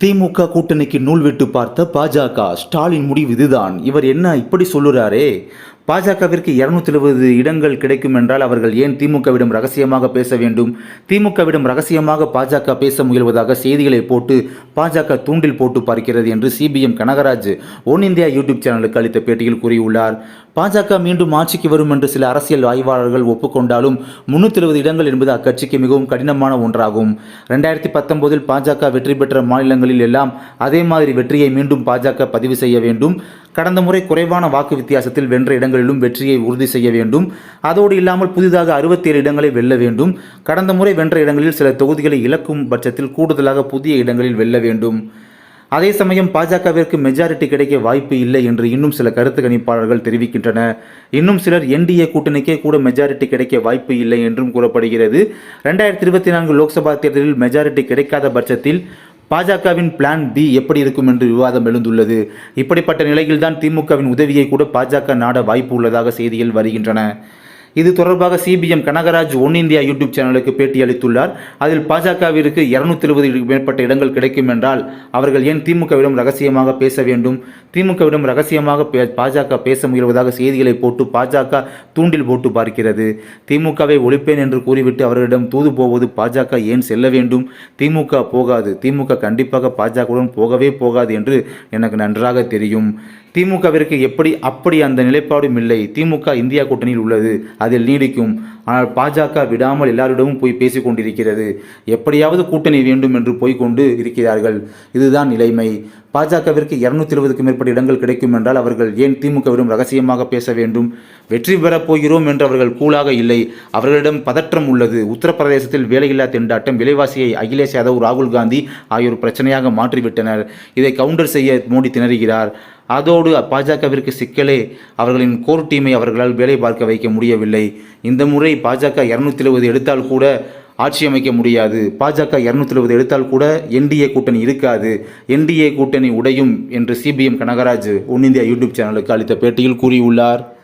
திமுக கூட்டணிக்கு நூல் விட்டு பார்த்த பாஜக ஸ்டாலின் முடிவு இதுதான். இவர் என்ன இப்படி சொல்லுறாரே? பாஜகவிற்கு இருநூத்தி எழுபது இடங்கள் கிடைக்கும் என்றால் அவர்கள் ஏன் திமுகவிடம் ரகசியமாக பேச வேண்டும்? திமுகவிடம் ரகசியமாக பாஜக பேச முயல்வதாக செய்திகளை போட்டு பாஜக தூண்டில் போட்டு பார்க்கிறது என்று CPM Kanagaraj One India YouTube சேனலுக்கு அளித்த பேட்டியில் கூறியுள்ளார். பாஜக மீண்டும் ஆட்சிக்கு வரும் என்று சில அரசியல் ஆய்வாளர்கள் ஒப்புக்கொண்டாலும் முன்னூத்தி எழுபது இடங்கள் என்பது அக்கட்சிக்கு மிகவும் கடினமான ஒன்றாகும். ரெண்டாயிரத்தி பத்தொன்பதில் பாஜக வெற்றி பெற்ற மாநிலங்களில் எல்லாம் அதே மாதிரி வெற்றியை மீண்டும் பாஜக பதிவு செய்ய வேண்டும். கடந்த முறை குறைவான வாக்கு வித்தியாசத்தில் வென்ற இடங்களிலும் வெற்றியை உறுதி செய்ய வேண்டும். அதோடு இல்லாமல் புதிதாக அறுபத்தேழு இடங்களை வெல்ல வேண்டும். கடந்த முறை வென்ற இடங்களில் சில தொகுதிகளை இழக்கும் பட்சத்தில் கூடுதலாக புதிய இடங்களில் வெல்ல வேண்டும். அதே சமயம் பாஜகவிற்கு மெஜாரிட்டி கிடைக்க வாய்ப்பு இல்லை என்று இன்னும் சில கருத்து கணிப்பாளர்கள் தெரிவிக்கின்றன. இன்னும் சிலர் என்டிஏ கூட்டணிக்கே கூட மெஜாரிட்டி கிடைக்க வாய்ப்பு இல்லை என்றும் கூறப்படுகிறது. ரெண்டாயிரத்தி இருபத்தி நான்கு லோக்சபா தேர்தலில் மெஜாரிட்டி கிடைக்காத பட்சத்தில் பாஜகவின் பிளான் பி எப்படி இருக்கும் என்று விவாதம் எழுந்துள்ளது. இப்படிப்பட்ட நிலையில்தான் திமுகவின் உதவியை கூட பாஜக நாட வாய்ப்பு உள்ளதாக செய்திகள் வருகின்றன. இது தொடர்பாக CPM Kanagaraj One India YouTube சேனலுக்கு பேட்டி அளித்துள்ளார். அதில் பாஜகவிற்கு இருநூத்தி இருபது மேற்பட்ட இடங்கள் கிடைக்கும் என்றால் அவர்கள் ஏன் திமுகவிடம் ரகசியமாக பேச வேண்டும்? திமுகவிடம் ரகசியமாக பே- பாஜக பேச முயல்வதாக செய்திகளை போட்டு பாஜக தூண்டில் போட்டு பார்க்கிறது. திமுகவை ஒழிப்பேன் என்று கூறிவிட்டு அவர்களிடம் தூது போவது பாஜக ஏன் செல்ல வேண்டும்? திமுக போகாது. திமுக கண்டிப்பாக பாஜகவுடன் போகவே போகாது என்று எனக்கு நன்றாக தெரியும். திமுகவிற்கு எப்படி அப்படி அந்த நிலைப்பாடும் இல்லை. திமுக இந்தியா கூட்டணியில் உள்ளது. அதில் நீடிக்கும். ஆனால் பாஜக விடாமல் எல்லாரிடமும் போய் பேசிக் கொண்டிருக்கிறது எப்படியாவது கூட்டணி வேண்டும் என்று போய்கொண்டு இருக்கிறார்கள். இதுதான் நிலைமை. பாஜகவிற்கு இருநூத்தி இருபதுக்கும் மேற்பட்ட இடங்கள் கிடைக்கும் என்றால் அவர்கள் ஏன் திமுகவிடம் ரகசியமாக பேச வேண்டும்? வெற்றி பெறப் போகிறோம் என்று அவர்கள் கூலாக இல்லை. அவர்களிடம் பதற்றம் உள்ளது. உத்தரப்பிரதேசத்தில் வேலையில்லா திண்டாட்டம் விலைவாசியை அகிலேஷ் யாதவ் ராகுல் காந்தி ஆகியோர் பிரச்சனையாக மாற்றிவிட்டனர். இதை கவுண்டர் செய்ய மோடி திணறுகிறார். அதோடு பாஜகவிற்கு சிக்கலே. அவர்களின் கோர் டீமை அவர்களால் வேலை பார்க்க வைக்க முடியவில்லை. இந்த முறை பாஜக இருநூத்தி எழுபது எடுத்தால் கூட ஆட்சி அமைக்க முடியாது. பாஜக இருநூத்தி எழுபது எடுத்தால் கூட என்டிஏ கூட்டணி இருக்காது. என்டிஏ கூட்டணி உடையும் என்று CPM Kanagaraj One India YouTube சேனலுக்கு அளித்த பேட்டியில் கூறியுள்ளார்.